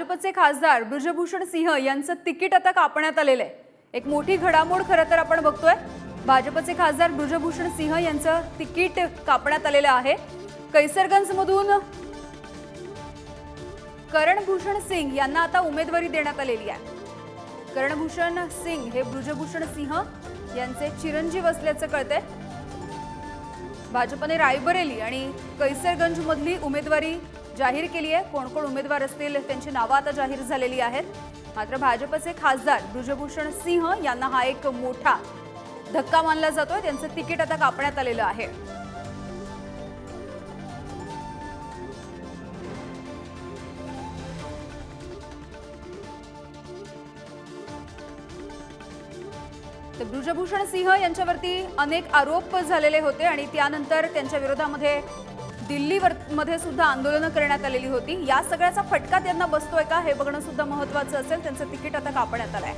भाजपचे खासदार ब्रजभूषण सिंह यांचं तिकीट आता कापण्यात आलेलं आहे. एक मोठी घडामोड खरं तर आपण बघतोय. भाजपचे खासदार ब्रजभूषण सिंह यांचं तिकीट कापण्यात आलेलं आहे. कैसरगंजमधून करणभूषण सिंग यांना आता उमेदवारी देण्यात आलेली आहे. करणभूषण सिंग हे ब्रजभूषण सिंह यांचे चिरंजीव असल्याचं कळतंय. भाजपने रायबरेली आणि कैसरगंजमधली उमेदवारी जाहीर केली आहे. कोण कोण उमेदवार असतील त्यांची नावं आता जाहीर झालेली आहेत. मात्र भाजपचे खासदार ब्रजभूषण सिंह यांना हा एक मोठा धक्का मानला जातोय. त्यांचं तिकीट आता कापण्यात आलेलं आहे. तर ब्रुजभूषण सिंह यांच्यावरती अनेक आरोप झालेले होते आणि त्यानंतर त्यांच्या विरोधामध्ये दिल्लीवर मध्ये सुद्धा आंदोलनं करण्यात आलेली होती. या सगळ्याचा फटका त्यांना बसतोय का हे बघणं सुद्धा महत्वाचं असेल. त्यांचं तिकीट आता कापण्यात आलंय.